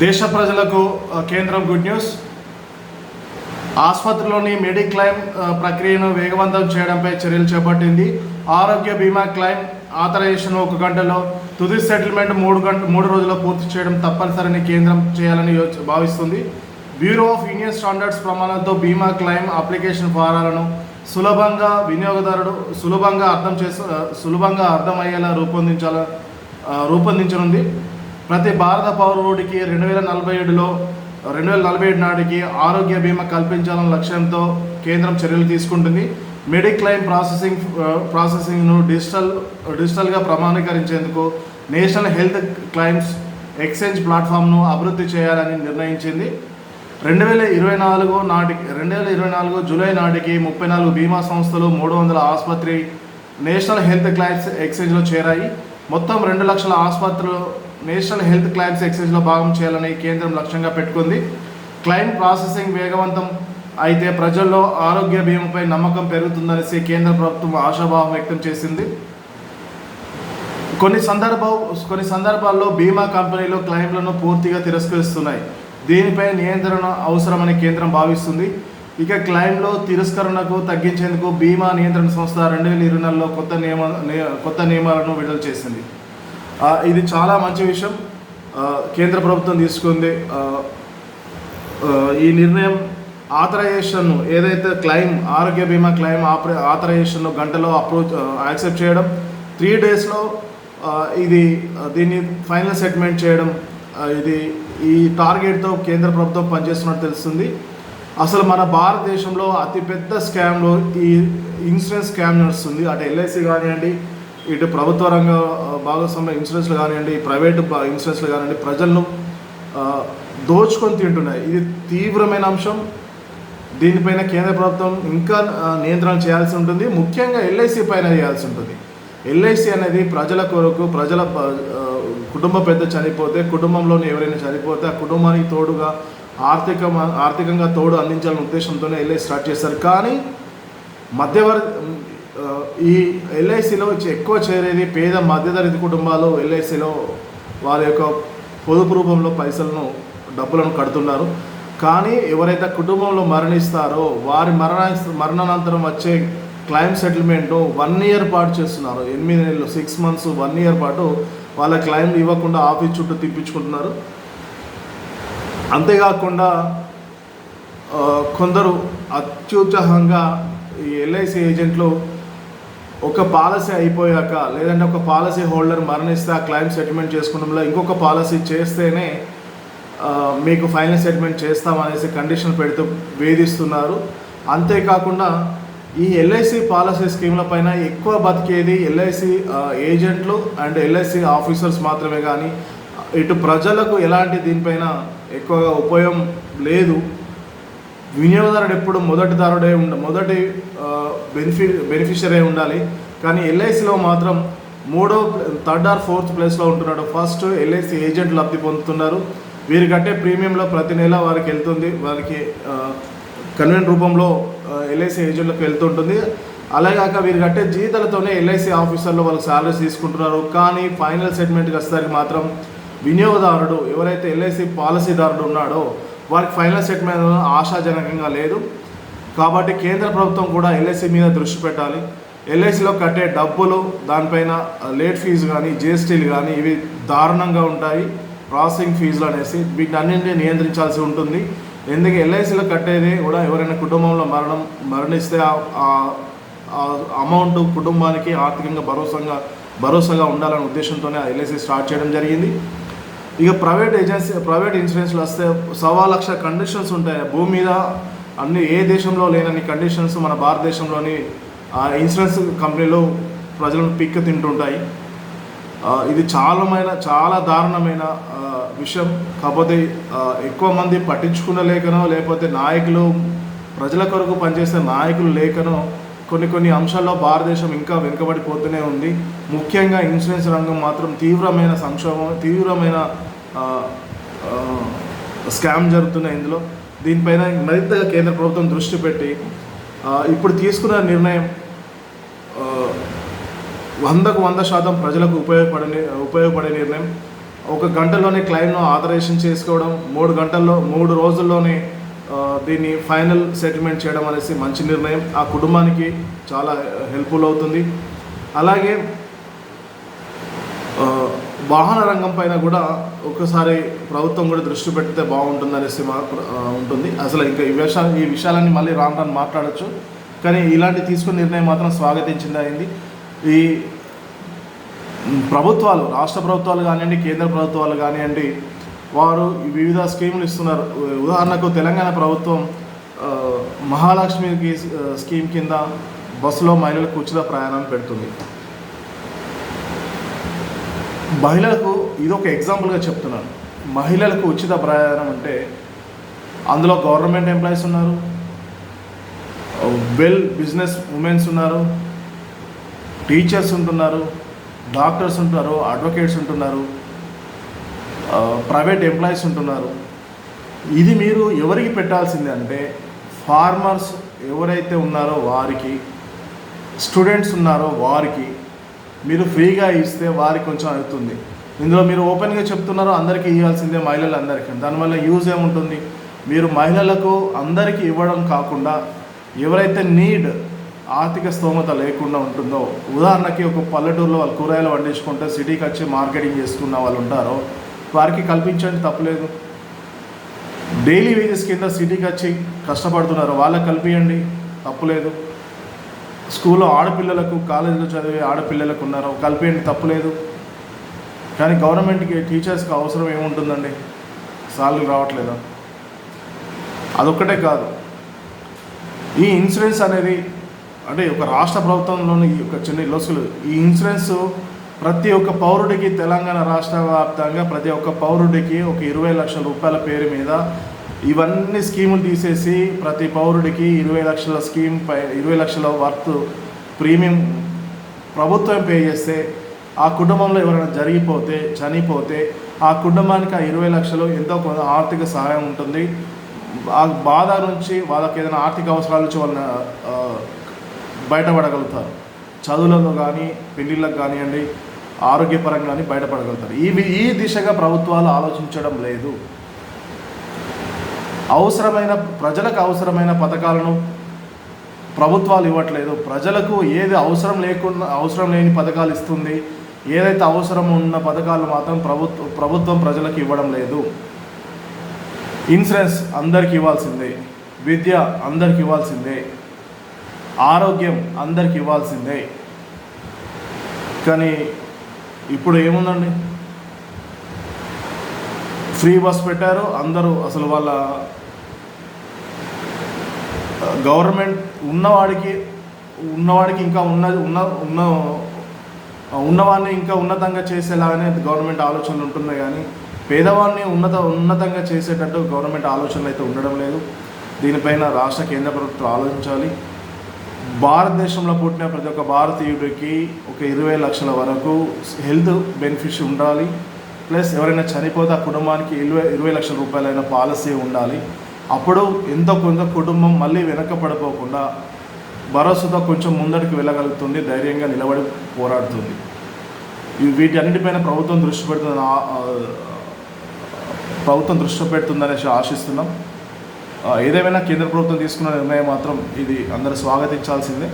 దేశ ప్రజలకు కేంద్రం గుడ్ న్యూస్. ఆసుపత్రిలోని మెడిక్లైమ్ ప్రక్రియను వేగవంతం చేయడంపై చర్యలు చేపట్టింది. ఆరోగ్య బీమా క్లైమ్ ఆథరైజేషన్ ఒక గంటలో తుది సెటిల్మెంట్ మూడు గంట మూడు రోజుల్లో పూర్తి చేయడం తప్పనిసరిని కేంద్రం చేయాలని భావిస్తుంది. బ్యూరో ఆఫ్ ఇండియన్ స్టాండర్డ్స్ ప్రమాణంతో బీమా క్లైమ్ అప్లికేషన్ ఫారాలను సులభంగా వినియోగదారుడు సులభంగా అర్థం చేసు సులభంగా అర్థమయ్యేలా రూపొందించాల రూపొందించనుంది. ప్రతి భారత పౌరుడికి రెండు వేల నలభై ఏడులో రెండు వేల నలభై ఏడు నాటికి ఆరోగ్య బీమా కల్పించాలన్న లక్ష్యంతో కేంద్రం చర్యలు తీసుకుంటుంది. మెడిక్లైమ్ ప్రాసెసింగ్ ప్రాసెసింగ్ను డిజిటల్ డిజిటల్గా ప్రమాణీకరించేందుకు నేషనల్ హెల్త్ క్లైమ్స్ ఎక్స్చేంజ్ ప్లాట్ఫామ్ను అభివృద్ధి చేయాలని నిర్ణయించింది. రెండు వేల ఇరవై నాలుగు నాటికి రెండు వేల ఇరవై నాలుగు జూలై నాటికి ముప్పై నాలుగు బీమా సంస్థలు మూడు వందల ఆసుపత్రి నేషనల్ హెల్త్ క్లైమ్స్ ఎక్స్చేంజ్లో చేరాయి. మొత్తం రెండు లక్షల ఆసుపత్రులు నేషనల్ హెల్త్ క్లైమ్స్ ఎక్సైజ్లో భాగం చేయాలని కేంద్రం లక్ష్యంగా పెట్టుకుంది. క్లైమ్ ప్రాసెసింగ్ వేగవంతం అయితే ప్రజల్లో ఆరోగ్య బీమాపై నమ్మకం పెరుగుతుందనేసి కేంద్ర ప్రభుత్వం ఆశాభావం వ్యక్తం చేసింది. కొన్ని సందర్భ కొన్ని సందర్భాల్లో బీమా కంపెనీలు క్లైమ్లను పూర్తిగా తిరస్కరిస్తున్నాయి. దీనిపై నియంత్రణ అవసరమని కేంద్రం భావిస్తుంది. ఇక క్లైమ్లో తిరస్కరణకు తగ్గించేందుకు బీమా నియంత్రణ సంస్థ రెండు వేల ఇరవై నెలలో కొత్త నియమ కొత్త నియమాలను విడుదల చేసింది. ఇది చాలా మంచి విషయం. కేంద్ర ప్రభుత్వం తీసుకుంది. ఈ నిర్ణయం ఆథరైజేషన్ను ఏదైతే క్లెయిమ్ ఆరోగ్య బీమా క్లెయిమ్ ఆపరే ఆథరైజేషన్ను గంటలో అప్రూవ్ యాక్సెప్ట్ చేయడం త్రీ డేస్లో ఇది దీన్ని ఫైనల్ సెటిల్మెంట్ చేయడం ఇది ఈ టార్గెట్తో కేంద్ర ప్రభుత్వం పనిచేస్తున్నట్టు తెలుస్తుంది. అసలు మన భారతదేశంలో అతిపెద్ద స్కామ్లో ఈ ఇన్సూరెన్స్ స్కామ్ నడుస్తుంది. అటు ఎల్ఐసి కానివ్వండి ఇటు ప్రభుత్వ రంగ భాగస్వామ్య ఇన్సూరెన్స్లు కానివ్వండి ప్రైవేట్ ఇన్సూరెన్స్లు కానివ్వండి ప్రజలను దోచుకొని తింటున్నాయి. ఇది తీవ్రమైన అంశం. దీనిపైన కేంద్ర ప్రభుత్వం ఇంకా నియంత్రణ చేయాల్సి ఉంటుంది. ముఖ్యంగా ఎల్ఐసి పైన చేయాల్సి ఉంటుంది. ఎల్ఐసి అనేది ప్రజల కొరకు ప్రజల కుటుంబ పెద్ద చనిపోతే కుటుంబంలోని ఎవరైనా చనిపోతే ఆ కుటుంబానికి తోడుగా ఆర్థిక ఆర్థికంగా తోడు అందించాలనే ఉద్దేశంతోనే ఎల్ఐసి స్టార్ట్ చేస్తారు. కానీ మధ్యవర్తి ఈ ఎల్ఐసిలో ఎక్కువ చేరేది పేద మధ్యతరగతి కుటుంబాలు ఎల్ఐసిలో వారి యొక్క పొదుపు రూపంలో పైసలను డబ్బులను కడుతున్నారు. కానీ ఎవరైతే కుటుంబంలో మరణిస్తారో వారి మరణ మరణానంతరం వచ్చే క్లైమ్ సెటిల్మెంట్ వన్ ఇయర్ పాటు చేస్తున్నారు. ఎనిమిది నెలలు సిక్స్ మంత్స్ వన్ ఇయర్ పాటు వాళ్ళ క్లైమ్ ఇవ్వకుండా ఆఫీస్ చుట్టూ తిప్పించుకుంటున్నారు. అంతేకాకుండా కొందరు అత్యుత్సాహంగా ఈ ఎల్ఐసి ఏజెంట్లు ఒక పాలసీ అయిపోయాక లేదంటే ఒక పాలసీ హోల్డర్ మరణిస్తే ఆ క్లైమ్ సెటిల్మెంట్ చేసుకోవడంలో ఇంకొక పాలసీ చేస్తేనే మీకు ఫైనల్ సెటిల్మెంట్ చేస్తామనేసి కండిషన్ పెడుతూ వేధిస్తున్నారు. అంతేకాకుండా ఈ ఎల్ఐసి పాలసీ స్కీమ్ల పైన ఎక్కువ బతికేది ఎల్ఐసి ఏజెంట్లు అండ్ ఎల్ఐసి ఆఫీసర్స్ మాత్రమే కానీ ఇటు ప్రజలకు ఎలాంటి దీనిపైన ఎక్కువగా ఉపయోగం లేదు. వినియోగదారుడు ఎప్పుడు మొదటిదారుడే ఉండ మొదటి బెనిఫి బెనిఫిషరీ ఉండాలి. కానీ ఎల్ఐసిలో మాత్రం మూడో థర్డ్ ఆర్ ఫోర్త్ ప్లేస్లో ఉంటున్నాడు. ఫస్ట్ ఎల్ఐసి ఏజెంట్ లబ్ధి పొందుతున్నారు. వీరు కట్టే ప్రీమియంలో ప్రతి నెల వారికి వెళ్తుంది. వారికి కన్వెంట్ రూపంలో ఎల్ఐసి ఏజెంట్లకు వెళ్తుంటుంది. అలాగాక వీరు కట్టే జీతాలతోనే ఎల్ఐసి ఆఫీసర్లు వాళ్ళకి శాలరీస్ తీసుకుంటున్నారు. కానీ ఫైనల్ సెటిల్మెంట్కి వచ్చేసరికి మాత్రం వినియోగదారుడు ఎవరైతే ఎల్ఐసి పాలసీదారుడు ఉన్నాడో వారికి ఫైనల్ సెటిల్మెంట్ ఆశాజనకంగా లేదు. కాబట్టి కేంద్ర ప్రభుత్వం కూడా ఎల్ఐసి మీద దృష్టి పెట్టాలి. ఎల్ఐసిలో కట్టే డబ్బులు దానిపైన లేట్ ఫీజు కానీ జిఎస్టీలు కానీ ఇవి దారుణంగా ఉంటాయి. ప్రాసెసింగ్ ఫీజులు అనేసి వీటిని అన్నింటినీ నియంత్రించాల్సి ఉంటుంది. ఎందుకు ఎల్ఐసిలో కట్టేది కూడా ఎవరైనా కుటుంబంలో మరణం మరణిస్తే అమౌంట్ కుటుంబానికి ఆర్థికంగా భరోసాగా భరోసాగా ఉండాలనే ఉద్దేశంతోనే ఆ ఎల్ఐసి స్టార్ట్ చేయడం జరిగింది. ఇక ప్రైవేట్ ఏజెన్సీ ప్రైవేట్ ఇన్సూరెన్స్లు వస్తే సవా లక్ష కండిషన్స్ ఉంటాయి. భూమి మీద అన్ని ఏ దేశంలో లేనన్ని కండిషన్స్ మన భారతదేశంలోని ఆ ఇన్సూరెన్స్ కంపెనీలు ప్రజలను పిక్ తింటుంటాయి. ఇది చాలామైన చాలా దారుణమైన విషయం. కాకపోతే ఎక్కువ మంది పట్టించుకునలేకనో లేకపోతే నాయకులు ప్రజల కొరకు పనిచేసే నాయకులు లేకనో కొన్ని కొన్ని అంశాల్లో భారతదేశం ఇంకా వెనుకబడిపోతూనే ఉంది. ముఖ్యంగా ఇన్సూరెన్స్ రంగం మాత్రం తీవ్రమైన సంక్షోభం తీవ్రమైన స్కామ్ జరుగుతున్నాయి ఇందులో. దీనిపైన మరింతగా కేంద్ర ప్రభుత్వం దృష్టి పెట్టి ఇప్పుడు తీసుకున్న నిర్ణయం వందకు వంద శాతం ప్రజలకు ఉపయోగపడే ఉపయోగపడే నిర్ణయం. ఒక గంటలోనే క్లైమ్ను ఆథరైజేషన్ చేసుకోవడం మూడు గంటల్లో మూడు రోజుల్లోనే దీన్ని ఫైనల్ సెటిల్మెంట్ చేయడం అనేసి మంచి నిర్ణయం. ఆ కుటుంబానికి చాలా హెల్ప్ఫుల్ అవుతుంది. అలాగే వాహన రంగం పైన కూడా ఒకసారి ప్రభుత్వం కూడా దృష్టి పెడితే బాగుంటుంది అనేసి మా ఉంటుంది. అసలు ఇంకా ఈ విషయాలు ఈ విషయాలన్నీ మళ్ళీ రాను రాను మాట్లాడచ్చు. కానీ ఇలాంటి తీసుకున్న నిర్ణయం మాత్రం స్వాగతించింది అయింది. ఈ ప్రభుత్వాలు రాష్ట్ర ప్రభుత్వాలు కానివ్వండి కేంద్ర ప్రభుత్వాలు కానివ్వండి వారు వివిధ స్కీములు ఇస్తున్నారు. ఉదాహరణకు తెలంగాణ ప్రభుత్వం మహాలక్ష్మికి స్కీమ్ కింద బస్సులో మహిళలకు ఉచిత ప్రయాణం పెడుతుంది. మహిళలకు ఇది ఒక ఎగ్జాంపుల్గా చెప్తున్నాను. మహిళలకు ఉచిత ప్రయాణం అంటే అందులో గవర్నమెంట్ ఎంప్లాయీస్ ఉన్నారు వెల్ బిజినెస్ ఉమెన్స్ ఉన్నారు టీచర్స్ ఉంటున్నారు డాక్టర్స్ ఉంటున్నారు అడ్వకేట్స్ ఉంటున్నారు ప్రైవేట్ ఎంప్లాయీస్ ఉంటున్నారు. ఇది మీరు ఎవరికి పెట్టాల్సింది అంటే ఫార్మర్స్ ఎవరైతే ఉన్నారో వారికి స్టూడెంట్స్ ఉన్నారో వారికి మీరు ఫ్రీగా ఇస్తే వారికి కొంచెం అవుతుంది. ఇందులో మీరు ఓపెన్గా చెప్తున్నారో అందరికీ ఇవ్వాల్సిందే మహిళలందరికీ. దానివల్ల యూజ్ ఏముంటుంది? మీరు మహిళలకు అందరికీ ఇవ్వడం కాకుండా ఎవరైతే నీడ్ ఆర్థిక స్తోమత లేకుండా ఉంటుందో ఉదాహరణకి ఒక పల్లెటూరులో వాళ్ళు కూరగాయలు పండించుకుంటే సిటీకి వచ్చి మార్కెటింగ్ చేసుకున్న వాళ్ళు ఉంటారో వారికి కల్పించండి తప్పలేదు. డైలీ వేజెస్ కింద సిటీకి వచ్చి కష్టపడుతున్నారు వాళ్ళకి కల్పించండి తప్పులేదు. స్కూల్లో ఆడపిల్లలకు కాలేజీలో చదివే ఆడపిల్లలకు ఉన్నారు కల్పించండి తప్పులేదు. కానీ గవర్నమెంట్కి టీచర్స్కి అవసరం ఏముంటుందండి? సాలరీ రావట్లేదా? అదొక్కటే కాదు. ఈ ఇన్సూరెన్స్ అనేది అంటే ఒక రాష్ట్ర ప్రభుత్వంలోని ఈ యొక్క చిన్న లొసులు ఈ ఇన్సూరెన్స్ ప్రతి ఒక్క పౌరుడికి తెలంగాణ రాష్ట్ర వ్యాప్తంగా ప్రతి ఒక్క పౌరుడికి ఒక ఇరవై లక్షల రూపాయల పేరు మీద ఇవన్నీ స్కీములు తీసేసి ప్రతి పౌరుడికి ఇరవై లక్షల స్కీమ్ పై ఇరవై లక్షల వర్త్ ప్రీమియం ప్రభుత్వం పే చేస్తే ఆ కుటుంబంలో ఎవరైనా జరిగిపోతే చనిపోతే ఆ కుటుంబానికి ఆ ఇరవై లక్షలు ఎంతో కొంత ఆర్థిక సహాయం ఉంటుంది. ఆ బాధ నుంచి వాళ్ళకి ఏదైనా ఆర్థిక అవసరాల నుంచి వాళ్ళని బయటపడగలుగుతారు. చదువులలో కానీ పెళ్ళిళ్ళకు కానివ్వండి ఆరోగ్యపరంగా బయటపడగలుగుతారు. ఇవి ఈ దిశగా ప్రభుత్వాలు ఆలోచించడం లేదు. అవసరమైన ప్రజలకు అవసరమైన పథకాలను ప్రభుత్వాలు ఇవ్వట్లేదు. ప్రజలకు ఏది అవసరం లేకుండా అవసరం లేని పథకాలు ఇస్తుంది. ఏదైతే అవసరం ఉన్న పథకాలు మాత్రం ప్రభుత్వం ప్రభుత్వం ప్రజలకు ఇవ్వడం లేదు. ఇన్సూరెన్స్ అందరికి ఇవ్వాల్సిందే. విద్య అందరికి ఇవ్వాల్సిందే. ఆరోగ్యం అందరికి ఇవ్వాల్సిందే. కానీ ఇప్పుడు ఏముందండి? ఫ్రీ బస్ పెట్టారు అందరూ అసలు వాళ్ళ గవర్నమెంట్ ఉన్నవాడికి ఉన్నవాడికి ఇంకా ఉన్న ఉన్న ఉన్న ఉన్నవాడిని ఇంకా ఉన్నతంగా చేసేలాగానే గవర్నమెంట్ ఆలోచనలు ఉంటున్నాయి కానీ పేదవాడిని ఉన్నత ఉన్నతంగా చేసేటట్టు గవర్నమెంట్ ఆలోచనలు అయితే ఉండడం లేదు. దీనిపైన రాష్ట్ర కేంద్ర ప్రభుత్వం ఆలోచించాలి. భారతదేశంలో పుట్టిన ప్రతి ఒక్క భారతీయుడికి ఒక ఇరవై లక్షల వరకు హెల్త్ బెనిఫిట్స్ ఉండాలి. ప్లస్ ఎవరైనా చనిపోతే ఆ కుటుంబానికి ఇరవై ఇరవై లక్షల రూపాయలైన పాలసీ ఉండాలి. అప్పుడు ఎంతో కొంత కుటుంబం మళ్ళీ వెనక పడిపోకుండా భరోసాతో కొంచెం ముందడికి వెళ్ళగలుగుతుంది ధైర్యంగా నిలబడి పోరాడుతుంది. వీటన్నిటిపైన వీటి ప్రభుత్వం దృష్టి పెడుతుందని ప్రభుత్వం దృష్టి పెడుతుందనేసి ఆశిస్తున్నాం. ఏదేమైనా కేంద్ర ప్రభుత్వం తీసుకున్న నిర్ణయం మాత్రం ఇది అందరూ స్వాగతించాల్సిందే.